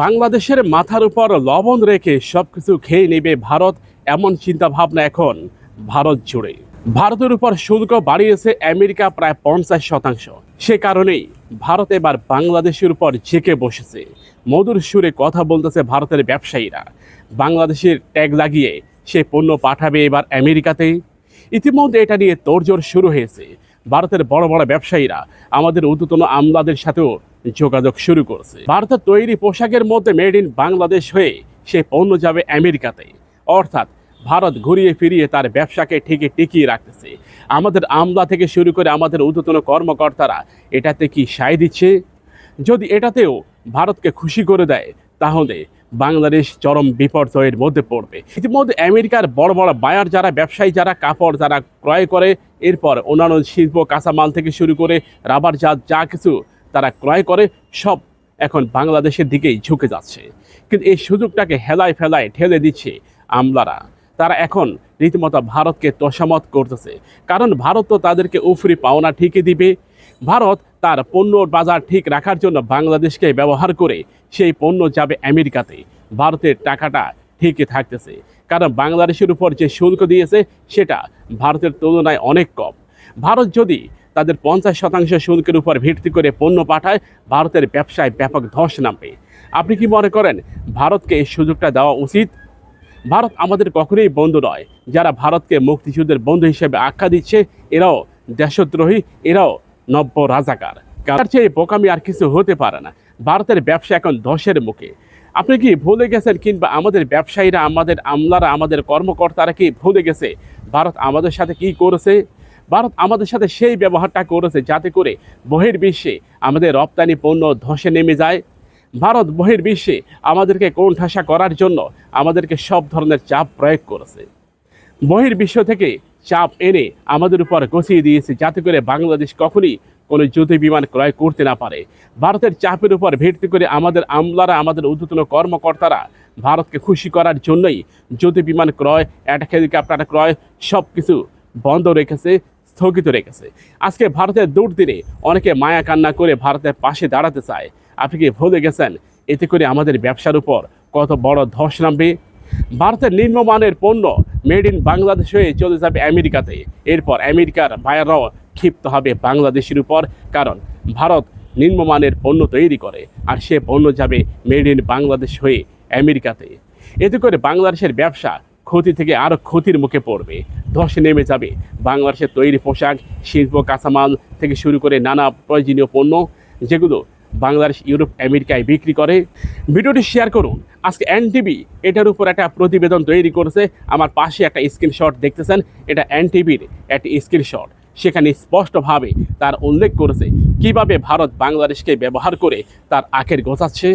বাংলাদেশের মাথার উপর লবণ রেখে সবকিছু খেয়ে নেবে ভারত, এমন চিন্তা ভাবনা এখন ভারত জুড়ে। ভারতের উপর শুল্ক বাড়িয়েছে আমেরিকা প্রায় পঞ্চাশ শতাংশ। সে কারণেই ভারত এবার বাংলাদেশের উপর ঝেঁকে বসেছে। মধুর সুরে কথা বলতেছে ভারতের ব্যবসায়ীরা। বাংলাদেশের ট্যাগ লাগিয়ে সে পণ্য পাঠাবে এবার আমেরিকাতে। ইতিমধ্যে এটা নিয়ে তোড়জোড় শুরু হয়েছে। ভারতের বড় বড় ব্যবসায়ীরা আমাদের উদ্যতন আমলাদের সাথেও যোগাযোগ শুরু করছে। ভারতের তৈরি পোশাকের মধ্যে মেড ইন বাংলাদেশ হয়ে সে পণ্য যাবে আমেরিকাতে। অর্থাৎ ভারত ঘুরিয়ে ফিরিয়ে তার ব্যবসাকে ঠিকই টিকিয়ে রাখতেছে। আমাদের আমলা থেকে শুরু করে আমাদের উদ্যতন কর্মকর্তারা এটাতে কি সায় দিচ্ছে? যদি এটাতেও ভারতকে খুশি করে দেয়, তাহলে বাংলাদেশ চরম বিপর্যয়ের মধ্যে পড়বে। ইতিমধ্যে আমেরিকার বড় বড় বায়ার যারা, ব্যবসায়ী যারা, কাপড় যারা ক্রয় করে, এরপর অন্যান্য শিল্প, কাঁচামাল থেকে শুরু করে রাবার জাত যা কিছু তারা ক্রয় করে, সব এখন বাংলাদেশের দিকেই ঝুঁকে যাচ্ছে। কিন্তু এই সুযোগটাকে হেলায় ফেলায় ঠেলে দিচ্ছে আমলারা। তারা এখন রীতিমতো ভারতকে তোষামত করতেছে। কারণ ভারত তো তাদেরকে উফরি পাওনা ঠিকই দিবে। ভারত তার পণ্যর বাজার ঠিক রাখার জন্য বাংলাদেশকে ব্যবহার করে সেই পণ্য যাবে আমেরিকাতে। ভারতের টাকাটা ঠিকই থাকতেছে। কারণ বাংলাদেশের উপর যে শুল্ক দিয়েছে, সেটা ভারতের তুলনায় অনেক কম। ভারত যদি তাদের পঞ্চাশ শতাংশ শুল্কের উপর ভিত্তি করে পণ্য পাঠায়, ভারতের ব্যবসায় ব্যাপক ধস নামবে। আপনি কি মনে করেন ভারতকে এই সুযোগটা দেওয়া উচিত? ভারত আমাদের কখনোই বন্ধু নয়। যারা ভারতকে মুক্তিযুদ্ধের বন্ধু হিসেবে আখ্যা দিচ্ছে, এরাও দেশদ্রোহী, এরাও নব্য রাজাকার। তার চেয়ে বোকামি আর কিছু হতে পারে না। ভারতের ব্যবসা এখন ধসের মুখে। আপনি কি ভুলে গেছেন কিংবা আমাদের ব্যবসায়ীরা, আমাদের আমলারা, আমাদের কর্মকর্তারা কি ভুলে গেছে? ভারত আমাদের সাথে কি করেছে? ভারত আমাদের সাথে সেই ব্যবহারটা করেছে যাতে করে বহির্বিশ্বে আমাদের রপ্তানি পণ্য ধসে নেমে যায়। ভারত বহির্বিশ্বে আমাদেরকে কোণঠাসা করার জন্য আমাদেরকে সব ধরনের চাপ প্রয়োগ করেছে। বহির্বিশ্ব থেকে চাপ এনে আমাদের উপর গছিয়ে দিয়েছে যাতে করে বাংলাদেশ কখনই কোনো যুদ্ধ বিমান ক্রয় করতে না পারে। ভারতের চাপের উপর ভিত্তি করে আমাদের আমলারা, আমাদের ঊর্ধ্বতন কর্মকর্তারা ভারতকে খুশি করার জন্যই যুদ্ধ বিমান ক্রয়, অ্যাটাক হেলিকপ্টার ক্রয় সব কিছু বন্ধ রেখেছে, স্থগিত রেখেছে। আজকে ভারতের দুর্দিনে অনেকে মায়া কান্না করে ভারতের পাশে দাঁড়াতে চায়। আপনি কি ভুলে গেছেন? এতে করে আমাদের ব্যবসার উপর কত বড় ধস নামবে? ভারতের নিম্নমানের পণ্য মেড ইন বাংলাদেশ হয়ে চলে যাবে আমেরিকাতে। এরপর আমেরিকার বায়াররাও ক্ষিপ্ত হবে বাংলাদেশের উপর, কারণ ভারত নিম্নমানের পণ্য তৈরি করে, আর সে পণ্য যাবে মেড ইন বাংলাদেশ হয়ে আমেরিকাতে। এতে করে বাংলাদেশের ব্যবসা ক্ষতি থেকে আরও ক্ষতির মুখে পড়বে। ধসে নেমে যাবে। বাংলাদেশের তৈরি পোশাক, শিল্প, কাঁচামাল থেকে শুরু করে নানা প্রয়োজনীয় পণ্য, যেগুলো বাংলাদেশ, ইউরোপ, আমেরিকায় বিক্রি করে। ভিডিওটি শেয়ার করুন। আজকে এনটিভি এটার উপর একটা প্রতিবেদন তৈরি করেছে। আমার পাশে একটা স্ক্রিনশট দেখতেছেন। এটা এনটিভির একটি স্ক্রিনশট সেখানে স্পষ্টভাবে তার উল্লেখ করেছে কীভাবে ভারত বাংলাদেশকে ব্যবহার করে তার আখের গোছাচ্ছে